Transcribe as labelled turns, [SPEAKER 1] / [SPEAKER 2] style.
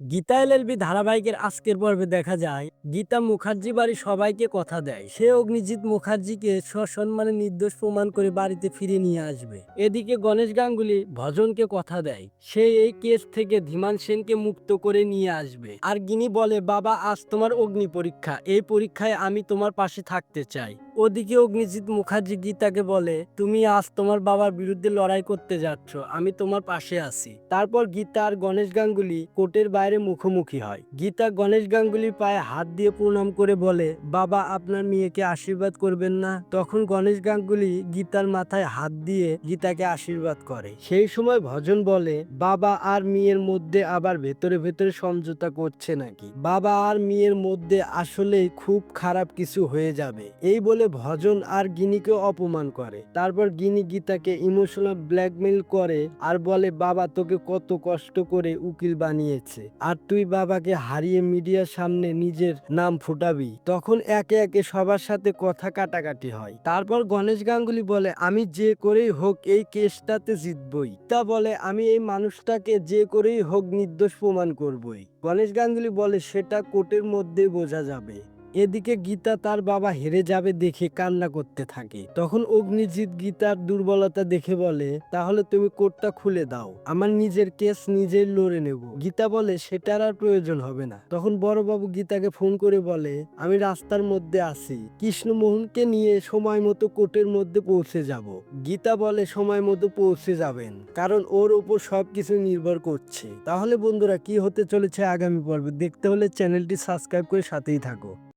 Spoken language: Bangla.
[SPEAKER 1] গীতা এলএলবি ধারাবাহিকের আজকের পর্বে দেখা যায়, গীতা মুখার্জি বাড়ির সবাইকে কথা দেয়। সে অগ্নিজিৎ মুখার্জিকে সসম্মানে নির্দোষ প্রমাণ করে বাড়িতে ফিরে নিয়ে আসবে। এদিকে গণেশ গাঙ্গুলি ভজনকে কথা দেয়। সে এই কেস থেকে ধীমান সেনকে মুক্ত করে নিয়ে আসবে। আর গিনি বলে, বাবা, আজ তোমার অগ্নি পরীক্ষা। এই পরীক্ষায় আমি তোমার পাশে থাকতে চাই। ওদিকে অগ্নিজিৎ মুখার্জি গীতাকে বলে, তুমি আজ তোমার বাবার বিরুদ্ধে লড়াই করতে যাচ্ছ, আমি তোমার পাশে আছি। তারপর গীতা আর গণেশ গাঙ্গুলি কোর্টের বাইরে মুখোমুখি হয়। গীতা গণেশ গাঙ্গুলির পায়ে হাত দিয়ে প্রণাম করে বলে, বাবা, আপনার মেয়েকে আশীর্বাদ করবেন না? তখন গণেশ গাঙ্গুলি গীতার মাথায় হাত দিয়ে গীতাকে আশীর্বাদ করে। সেই সময় ভজন বলে, বাবা আর মেয়ের মধ্যে আবার ভেতরে ভেতরে সমঝোতা করছে নাকি? বাবা আর মেয়ের মধ্যে আসলেই খুব খারাপ কিছু হয়ে যাবে। এই বলে ভজন আর গিনিকে অপমান করে। তারপর গিনি গীতাকে ইমোশনাল ব্ল্যাকমেল করে আর বলে, বাবা, তোকে কত কষ্ট করে উকিল বানিয়েছে। আর তুই বাবাকে হারিয়ে মিডিয়ার সামনে নিজের নাম ফুটাবি। তখন একে একে সবার সাথে কথা কাটাকাটি হয়। তারপর গণেশ গাঙ্গুলি বলে, আমি যে করেই হোক এই কেসটাতে জিতবই। তা বলে, আমি এই মানুষটাকে যে করেই হোক নির্দোষ প্রমাণ করবই। গণেশ গাঙ্গুলি বলে, সেটা কোর্টের মধ্যে বোঝা যাবে। এদিকে গীতা তার বাবা হেরে যাবে দেখে কান্না করতে থাকে। তখন অগ্নিজিৎ গীতার দুর্বলতা দেখে বলে, তাহলে তুমি কোর্টটা খুলে দাও, আমার নিজের কেস নিজেই লড়ে নেব। গীতা বলে, সেটার আর প্রয়োজন হবে না। তখন বড়বাবু গীতাকে ফোন করে বলে, আমি রাস্তার মধ্যে আছি, কৃষ্ণমোহনকে নিয়ে সময় মতো কোর্টের মধ্যে পৌঁছে যাব। গীতা বলে, সময় মতো পৌঁছে যাবেন, কারণ ওর উপর সবকিছু নির্ভর করছে। তাহলে বন্ধুরা, কি হতে চলেছে আগামী পর্বে, দেখতে হলে চ্যানেলটি সাবস্ক্রাইব করে সাথেই থাকো।